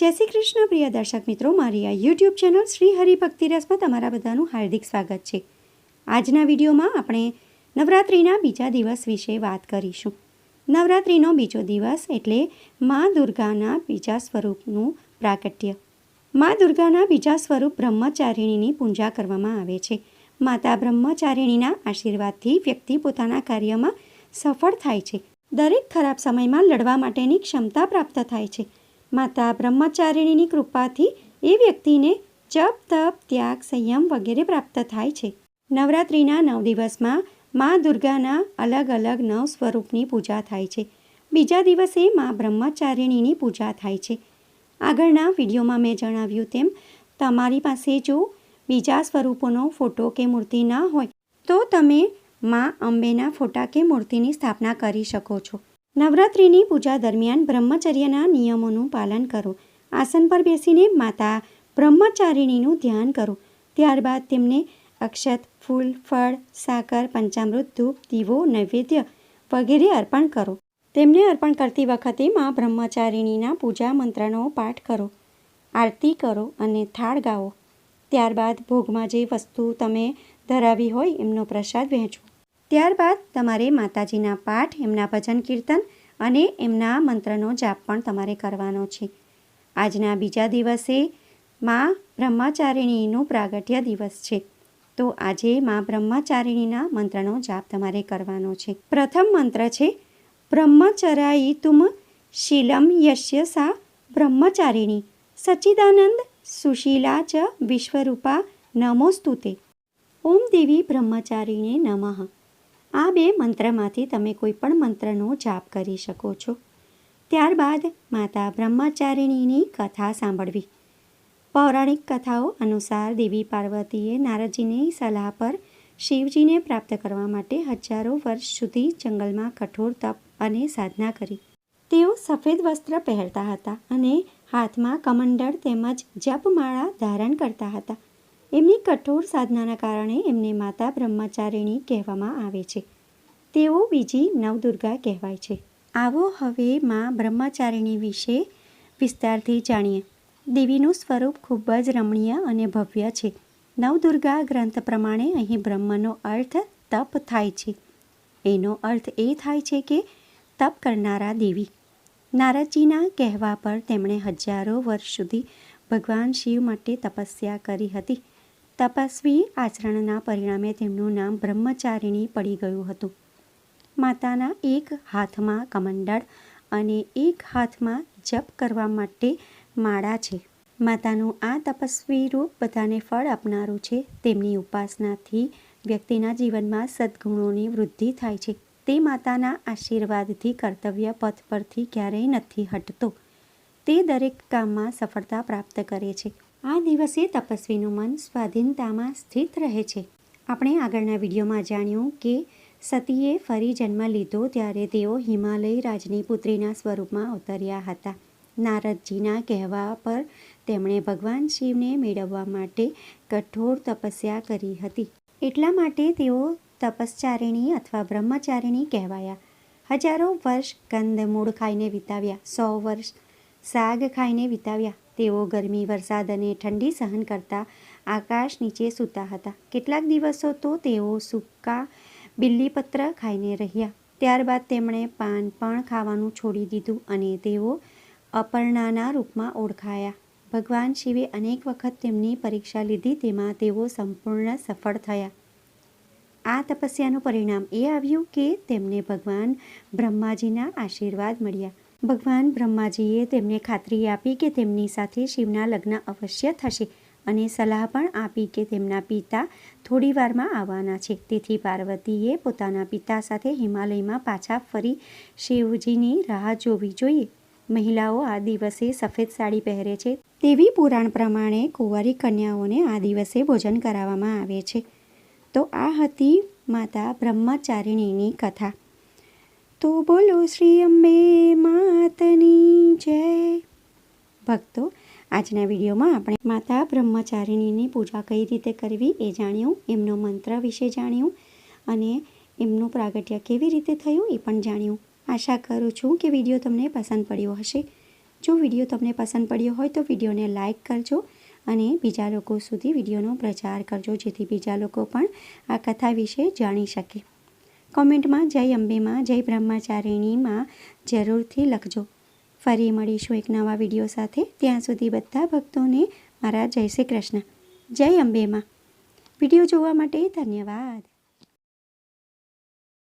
જય શ્રી કૃષ્ણ, પ્રિય દર્શક મિત્રો. મારી આ યુટ્યુબ ચેનલ શ્રી હરિભક્તિ રસમાં તમારા બધાનું હાર્દિક સ્વાગત છે. આજના વિડીયોમાં આપણે નવરાત્રિના બીજા દિવસ વિશે વાત કરીશું. નવરાત્રિનો બીજો દિવસ એટલે મા દુર્ગાના બીજા સ્વરૂપનું પ્રાકટ્ય મા દુર્ગાના બીજા સ્વરૂપ બ્રહ્મચારિણીની પૂજા કરવામાં આવે છે. માતા બ્રહ્મચારિણીના આશીર્વાદથી વ્યક્તિ પોતાના કાર્યમાં સફળ થાય છે. દરેક ખરાબ સમયમાં લડવા માટેની ક્ષમતા પ્રાપ્ત થાય છે. માતા બ્રહ્મચારિણીની કૃપાથી એ વ્યક્તિને જપ, તપ, ત્યાગ, સંયમ વગેરે પ્રાપ્ત થાય છે. નવરાત્રિના નવ દિવસમાં મા દુર્ગાના અલગ અલગ નવ સ્વરૂપની પૂજા થાય છે. બીજા દિવસે મા બ્રહ્મચારિણીની પૂજા થાય છે. આગળના વિડીયોમાં મેં જણાવ્યું તેમ, તમારી પાસે જો બીજા સ્વરૂપોનો ફોટો કે મૂર્તિ ના હોય, તો તમે મા અંબેના ફોટા કે મૂર્તિની સ્થાપના કરી શકો છો. નવરાત્રિની પૂજા દરમિયાન બ્રહ્મચર્યના નિયમોનું પાલન કરો. આસન પર બેસીને માતા બ્રહ્મચારિણીનું ધ્યાન કરો. ત્યારબાદ તેમને અક્ષત, ફૂલ, ફળ, સાકર, પંચામૃત, ધૂપ, દીવો, નૈવેદ્ય વગેરે અર્પણ કરો. તેમને અર્પણ કરતી વખતે મા બ્રહ્મચારિણીના પૂજા મંત્રનો પાઠ કરો. આરતી કરો અને થાળ ગાઓ. ત્યારબાદ ભોગમાં જે વસ્તુ તમે ધરાવી હોય એમનો પ્રસાદ વહેંચો. ત્યારબાદ તમારે માતાજીના પાઠ, એમના ભજન કીર્તન અને એમના મંત્રનો જાપ પણ તમારે કરવાનો છે. આજના બીજા દિવસે મા બ્રહ્મચારિણીનું પ્રાગટ્ય દિવસ છે. તો આજે મા બ્રહ્મચારિણીના મંત્રનો જાપ તમારે કરવાનો છે. પ્રથમ મંત્ર છે, બ્રહ્મચરાઈ તુમ શીલમ યશ્ય સા બ્રહ્મચારિણી, સચ્ચિદાનંદ સુશીલા ચ વિશ્વરૂપા નમોસ્તુતે. ઓમ દેવી બ્રહ્મચારીને નમઃ. આ બે મંત્રમાંથી તમે કોઈ પણ મંત્રનો જાપ કરી શકો છો. ત્યારબાદ માતા બ્રહ્મચારિણીની કથા સાંભળવી. પૌરાણિક કથાઓ અનુસાર દેવી પાર્વતીએ નારદજીની સલાહ પર શિવજીને પ્રાપ્ત કરવા માટે હજારો વર્ષ સુધી જંગલમાં કઠોર તપ અને સાધના કરી. તેઓ સફેદ વસ્ત્ર પહેરતા હતા અને હાથમાં કમંડળ તેમજ જપમાળા ધારણ કરતા હતા. એમની કઠોર સાધનાના કારણે એમને માતા બ્રહ્મચારિણી કહેવામાં આવે છે. તેઓ બીજી નવદુર્ગા કહેવાય છે. આવો હવે માં બ્રહ્મચારિણી વિશે વિસ્તારથી જાણીએ. દેવીનું સ્વરૂપ ખૂબ જ રમણીય અને ભવ્ય છે. નવદુર્ગા ગ્રંથ પ્રમાણે અહીં બ્રહ્મનો અર્થ તપ થાય છે. એનો અર્થ એ થાય છે કે તપ કરનારા દેવી. નારદજીના કહેવા પર તેમણે હજારો વર્ષ સુધી ભગવાન શિવ માટે તપસ્યા કરી હતી. તપસ્વી આચરણના પરિણામે તેમનું નામ બ્રહ્મચારિણી પડી ગયું હતું. માતાના એક હાથમાં કમંડળ અને એક હાથમાં જપ કરવા માટે માળા છે. માતાનું આ તપસ્વી રૂપ બધાને ફળ આપનારું છે. તેમની ઉપાસનાથી વ્યક્તિના જીવનમાં સદ્ગુણોની વૃદ્ધિ થાય છે. તે માતાના આશીર્વાદથી કર્તવ્ય પથ પરથી ક્યારેય નથી હટતો. તે દરેક કામમાં સફળતા પ્રાપ્ત કરે છે. આ દિવસે તપસ્વીનું મન સ્વાધીનતામાં સ્થિત રહે છે. આપણે આગળના વિડીયોમાં જાણ્યું કે સતીએ ફરી જન્મ લીધો ત્યારે તેઓ હિમાલય રાજની પુત્રીના સ્વરૂપમાં અવતર્યા હતા. નારદજીના કહેવા પર તેમણે ભગવાન શિવને મેળવવા માટે કઠોર તપસ્યા કરી હતી. એટલા માટે તેઓ તપશ્ચારિણી અથવા બ્રહ્મચારિણી કહેવાયા. હજારો વર્ષ કંદમૂળ ખાઈને વિતાવ્યા, સો વર્ષ સાગ ખાઈને વિતાવ્યા તેઓ ગરમી, વરસાદ અને ઠંડી સહન કરતા આકાશ નીચે સૂતા હતા. કેટલાક દિવસો તો તેઓ સૂકા બિલ્લીપત્ર ખાઈને રહ્યા. ત્યારબાદ તેમણે પાન પણ ખાવાનું છોડી દીધું અને તેઓ અપર્ણાના રૂપમાં ઓળખાયા. ભગવાન શિવે અનેક વખત તેમની પરીક્ષા લીધી, તેમાં તેઓ સંપૂર્ણ સફળ થયા. આ તપસ્યાનું પરિણામ એ આવ્યું કે તેમને ભગવાન બ્રહ્માજીના આશીર્વાદ મળ્યા. ભગવાન બ્રહ્માજીએ તેમને ખાતરી આપી કે તેમની સાથે શિવના લગ્ન અવશ્ય થશે અને સલાહ પણ આપી કે તેમના પિતા થોડી વારમાં આવવાના છે. તેથી પાર્વતીએ પોતાના પિતા સાથે હિમાલયમાં પાછા ફરી શિવજીની રાહ જોવી જોઈએ. મહિલાઓ આ દિવસે સફેદ સાડી પહેરે છે તેવી પુરાણ પ્રમાણે કુંવારી કન્યાઓને આ દિવસે ભોજન કરાવવામાં આવે છે. તો આ હતી માતા બ્રહ્મચારિણીની કથા. તો બોલો શ્રી અંબે માતની જય. ભક્તો, આજના વિડીયોમાં આપણે માતા બ્રહ્મચારિણીની પૂજા કઈ રીતે કરવી એ જાણ્યું, એમનો મંત્ર વિશે જાણ્યું અને એમનું પ્રાગટ્ય કેવી રીતે થયું એ પણ જાણ્યું. આશા કરું છું કે વીડિયો તમને પસંદ પડ્યો હશે. જો વીડિયો તમને પસંદ પડ્યો હોય તો વિડીયોને લાઇક કરજો અને બીજા લોકો સુધી વિડીયોનો પ્રચાર કરજો જેથી બીજા લોકો પણ આ કથા વિશે જાણી શકે. કોમેન્ટમાં જય અંબેમાં, જય બ્રહ્મચારિણીમાં જરૂરથી લખજો. ફરી મળીશું એક નવા વીડિયો સાથે. ત્યાં સુધી બધા ભક્તોને મારા જય શ્રી કૃષ્ણ. જય અંબેમાં. વીડિયો જોવા માટે ધન્યવાદ.